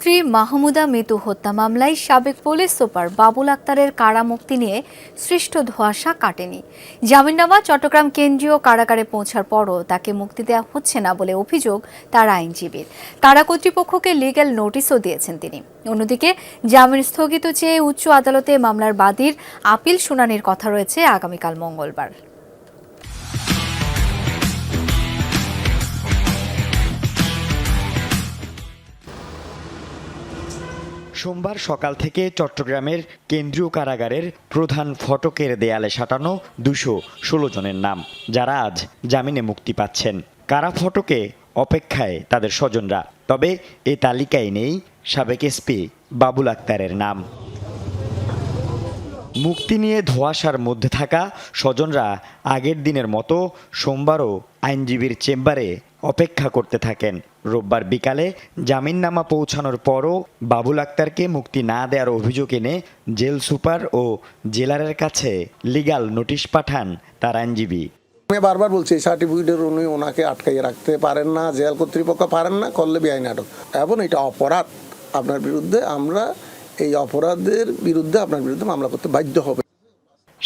স্ত্রী মাহমুদা মিতু হত্যা মামলায় সাবেক পুলিশ সুপার বাবুল আক্তারের কারামুক্তি নিয়ে সৃষ্ট ধোঁয়াশা কাটেনি। জামিননামা চট্টগ্রাম কেন্দ্রীয় কারাগারে পৌঁছার পরও তাকে মুক্তি দেওয়া হচ্ছে না বলে অভিযোগ তার আইনজীবীর। কারা কর্তৃপক্ষকে লিগ্যাল নোটিশও দিয়েছেন তিনি। অন্যদিকে জামিন স্থগিত চেয়ে উচ্চ আদালতে মামলার বাদীর আপিল শুনানির কথা রয়েছে আগামীকাল মঙ্গলবার। সোমবার সকাল থেকে চট্টগ্রামের কেন্দ্রীয় কারাগারের প্রধান ফটকের দেয়ালে সাঁটানো দুশো ষোলো জনের নাম, যারা আজ জামিনে মুক্তি পাচ্ছেন। কারা ফটকে অপেক্ষায় তাদের স্বজনরা, তবে এ তালিকায় নেই সাবেক এসপি বাবুল আক্তারের নাম। মুক্তি নিয়ে ধোঁয়াশার মধ্যে থাকা স্বজনরা আগের দিনের মতো সোমবারও আইনজীবীর চেম্বারে অপেক্ষা করতে থাকেন। রোববার বিকালে জামিননামা পৌঁছানোর পরও বাবুল আক্তারকে মুক্তি না দেওয়ার অভিযোগ এনে জেল সুপার ও জেলারের কাছে লিগ্যাল নোটিশ পাঠান তার আইনজীবী। আমি বারবার বলছি, এই সার্টিফিকেটের উনি ওনাকে আটকাইয়ে রাখতে পারেন না, জেল কর্তৃপক্ষ পারেন না, করলে বেআইন আটক এবং এটা অপরাধ। আপনার বিরুদ্ধে আমরা এই অপরাধের বিরুদ্ধে আপনার বিরুদ্ধে মামলা করতে বাধ্য হবে।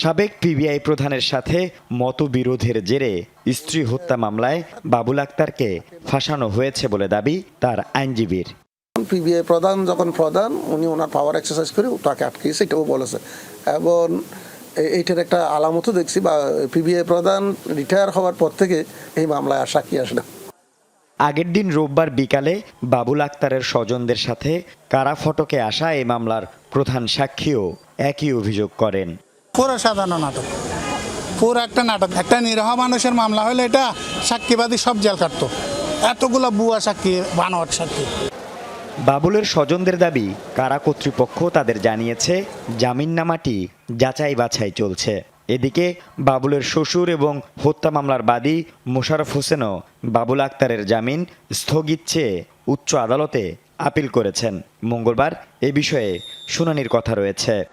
সাবেক পিবিআই প্রধানের সাথে মতবিরোধের জেরে স্ত্রী হত্যা মামলায় বাবুল আক্তারকে ফাঁসানো হয়েছে বলে দাবি তার আইনজীবীর। পিবিআই প্রধান যখন প্রধান উনি ওনার পাওয়ার এক্সারসাইজ করে তাকে আটকিয়েছে এটাও বলেছে। এবং এইটার একটা আলামতও দেখছি বা পিবিআই প্রধান রিটায়ার হওয়ার পর থেকে এই মামলায় আর সাক্ষী আসে না। আগের দিন রোববার বিকালে বাবুল আক্তারের স্বজনদের সাথে কারা ফটকে আসা এই মামলার প্রধান সাক্ষীও একই অভিযোগ করেন। পুরো সাধারণ নাটক। পুরো একটা নাটক। একটা নিরহ মানুষের মামলা হলে এটা সাক্ষীবাদী সব জেল কাটতো। এতগুলো বুয়া সাক্ষী, বানোয়াট সাক্ষী। বাবুলের স্বজনদের দাবি, কারা কর্তৃপক্ষ তাদের জানিয়েছে, জামিননামাটি যাচাই বাছাই চলছে। এদিকে বাবুলের শ্বশুর এবং হত্যা মামলার বাদী মোশারফ হোসেনও বাবুল আক্তারের জামিন স্থগিত চেয়ে উচ্চ আদালতে আপিল করেছেন। মঙ্গলবার এ বিষয়ে শুনানির কথা রয়েছে।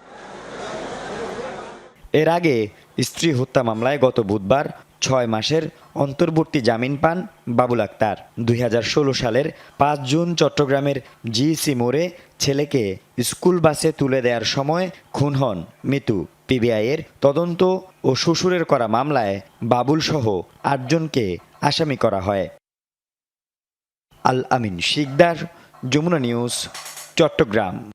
এর আগে স্ত্রী হত্যা মামলায় গত বুধবার ছয় মাসের অন্তর্বর্তী জামিন পান বাবুল আক্তার। দুই হাজার ষোলো সালের পাঁচ জুন চট্টগ্রামের জিসি মোড়ে ছেলেকে স্কুল বাসে তুলে দেওয়ার সময় খুন হন মিতু। পিবিআইয়ের তদন্ত ও শ্বশুরের করা মামলায় বাবুল সহ আটজনকে আসামি করা হয়। আল আমিন শিকদার, যমুনা নিউজ, চট্টগ্রাম।